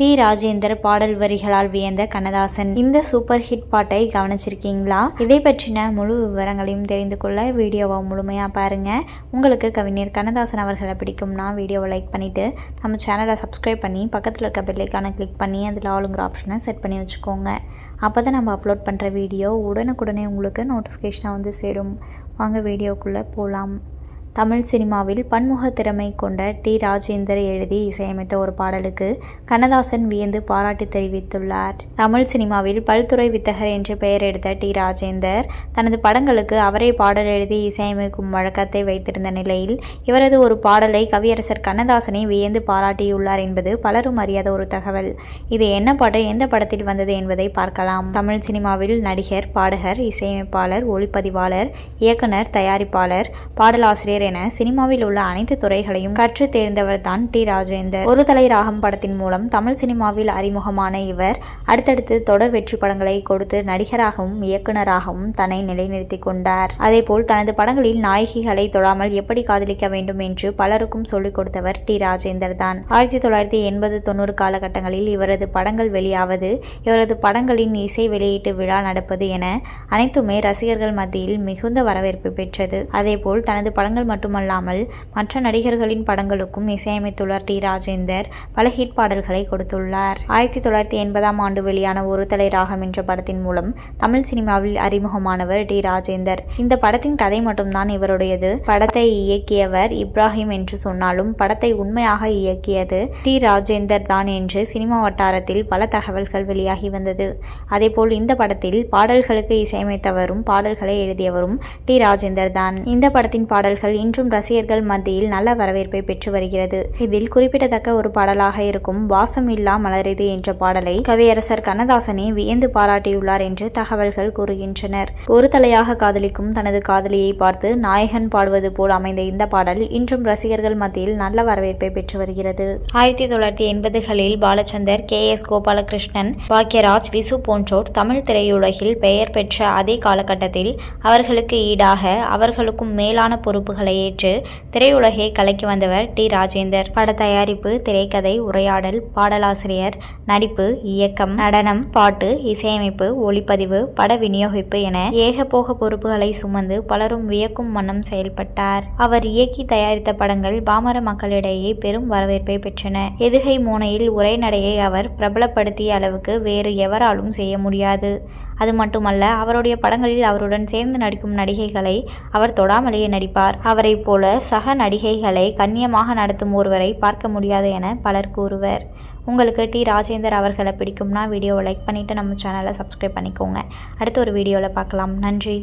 D Rajendar பாடல் வரிகளால் வியந்த கண்ணதாசன். இந்த super hit பாட்டை கவனிச்சிருக்கீங்களா? இதை பற்றின முழு விவரங்களையும் தெரிந்து கொள்ள வீடியோவை முழுமையாக பாருங்கள் உங்களுக்கு கவிஞர் கண்ணதாசன் அவர்களை பிடிக்கும்னா வீடியோவை லைக் பண்ணிவிட்டு நம்ம சேனலை சப்ஸ்கிரைப் பண்ணி பக்கத்தில் இருக்க பெல்லைக்கான கிளிக் பண்ணி அதில் ஆளுங்கிற ஆப்ஷனை செட் பண்ணி வச்சுக்கோங்க. அப்போ தான் நம்ம அப்லோட் பண்ணுற வீடியோ உடனுக்குடனே உங்களுக்கு நோட்டிஃபிகேஷனாக வந்து சேரும். வாங்க வீடியோக்குள்ளே போகலாம் தமிழ் சினிமாவில் பன்முக திறமை கொண்ட டி. ராஜேந்தர் எழுதி இசையமைத்த ஒரு பாடலுக்கு கண்ணதாசன் வியந்து பாராட்டு தெரிவித்துள்ளார். தமிழ் சினிமாவில் பல்துறை வித்தகர் என்று பெயர் எடுத்த டி. ராஜேந்தர் தனது படங்களுக்கு அவரே பாடல் எழுதி இசையமைக்கும் வழக்கத்தை வைத்திருந்த நிலையில் இவரது ஒரு பாடலை கவியரசர் கண்ணதாசனை வியந்து பாராட்டியுள்ளார் என்பது பலரும் அறியாத ஒரு தகவல். இது என்ன பாட்டு எந்த படத்தில் வந்தது என்பதை பார்க்கலாம். தமிழ் சினிமாவில் நடிகர் பாடகர் இசையமைப்பாளர் ஒளிப்பதிவாளர் இயக்குனர் தயாரிப்பாளர் பாடலாசிரியர் என சினிமாவில் உள்ள அனைத்து துறைகளையும் கற்று தேர்ந்தவர் தான் டி. ராஜேந்தர். ஒரு தலை ராகம் படத்தின் மூலம் தமிழ் சினிமாவில் அறிமுகமான இவர் அடுத்தடுத்து தொடர் வெற்றி படங்களை கொடுத்து நடிகராகவும் இயக்குநராகவும் தன்னை நிலைநிறுத்திக் கொண்டார். அதேபோல் தனது படங்களில் நாயகிகளை தொடாமல் எப்படி காதலிக்க வேண்டும் என்று பலருக்கும் சொல்லிக் கொடுத்தவர் டி. ராஜேந்தர் தான் ஆயிரத்தி தொள்ளாயிரத்தி எண்பது தொண்ணூறு காலகட்டங்களில் இவரது படங்கள் வெளியாவது இவரது படங்களின் இசை வெளியீட்டு விழா நடப்பது என அனைத்துமே ரசிகர்கள் மத்தியில் மிகுந்த வரவேற்பு பெற்றது. அதேபோல் தனது படங்கள் மட்டுமல்லாமல் மற்ற நடிகர்களின் படங்களுக்கும் இசையமைத்துள்ளார் டி. ராஜேந்தர் பல ஹிட் பாடல்களை கொடுத்துள்ளார். ஆயிரத்தி தொள்ளாயிரத்தி எண்பதாம் ஆண்டு வெளியான ஒரு தலை ராகம் என்ற படத்தின் மூலம் தமிழ் சினிமாவில் அறிமுகமானவர் டி. ராஜேந்தர். இந்த படத்தின் கதை மட்டும்தான் இவருடையது. படத்தை இயக்கியவர் இப்ராஹிம் என்று சொன்னாலும் படத்தை உண்மையாக இயக்கியது டி. ராஜேந்தர் தான் என்று சினிமா வட்டாரத்தில் பல தகவல்கள் வெளியாகி வந்தது. அதேபோல் இந்த படத்தில் பாடல்களுக்கு இசையமைத்தவரும் பாடல்களை எழுதியவரும் டி. ராஜேந்தர் தான். இந்த படத்தின் பாடல்கள் இன்றும் ரசிகர்கள் மத்தியில் நல்ல வரவேற்பை பெற்று வருகிறது. இதில் குறிப்பிடத்தக்க ஒரு பாடலாக இருக்கும் வாசம் இல்லா மலரிது என்ற பாடலை கவியரசர் கண்ணதாசனே வியந்து பாராட்டியுள்ளார் என்று தகவல்கள் கூறுகின்றனர். ஒரு தலையாக காதலிக்கும் தனது காதலியை பார்த்து நாயகன் பாடுவது போல் அமைந்த இந்த பாடல் இன்றும் ரசிகர்கள் மத்தியில் நல்ல வரவேற்பை பெற்று வருகிறது. ஆயிரத்தி தொள்ளாயிரத்தி எண்பதுகளில் பாலச்சந்தர் கே. எஸ். கோபாலகிருஷ்ணன் பாக்யராஜ் விசு போன்றோர் தமிழ் திரையுலகில் பெயர் பெற்ற அதே காலகட்டத்தில் அவர்களுக்கு ஈடாக அவர்களுக்கும் மேலான பொறுப்புகளை ஏற்று திரையுலகை கலக்கி வந்தவர் டி. ராஜேந்தர். பட தயாரிப்பு திரைக்கதை உரையாடல் பாடலாசிரியர் நடிப்பு இயக்கம் நடனம் பாட்டு இசையமைப்பு ஒளிப்பதிவு பட விநியோகிப்பு என ஏகபோக பொறுப்புகளை சுமந்து பலரும் வியக்கும் வண்ணம் செயல்பட்டார். அவர் இயக்கி தயாரித்த படங்கள் பாமர மக்களிடையே பெரும் வரவேற்பை பெற்றன. எதுகை மோனையில் உரைநடையை அவர் பிரபலப்படுத்திய அளவுக்கு வேறு எவராலும் செய்ய முடியாது. அது மட்டுமல்ல அவருடைய படங்களில் அவருடன் சேர்ந்து நடிக்கும் நடிகைகளை அவர் தொடாமலேயே நடிப்பார். அவரை போல சக நடிகைகளை கண்ணியமாக நடத்தும் ஒருவரை பார்க்க முடியாது என பலர் கூறுவர். உங்களுக்கு டி. ராஜேந்தர் அவர்களை பிடிக்கும்னா வீடியோவை லைக் பண்ணிவிட்டு நம்ம சேனலை சப்ஸ்கிரைப் பண்ணிக்கோங்க. அடுத்த ஒரு வீடியோவில் பார்க்கலாம். நன்றி.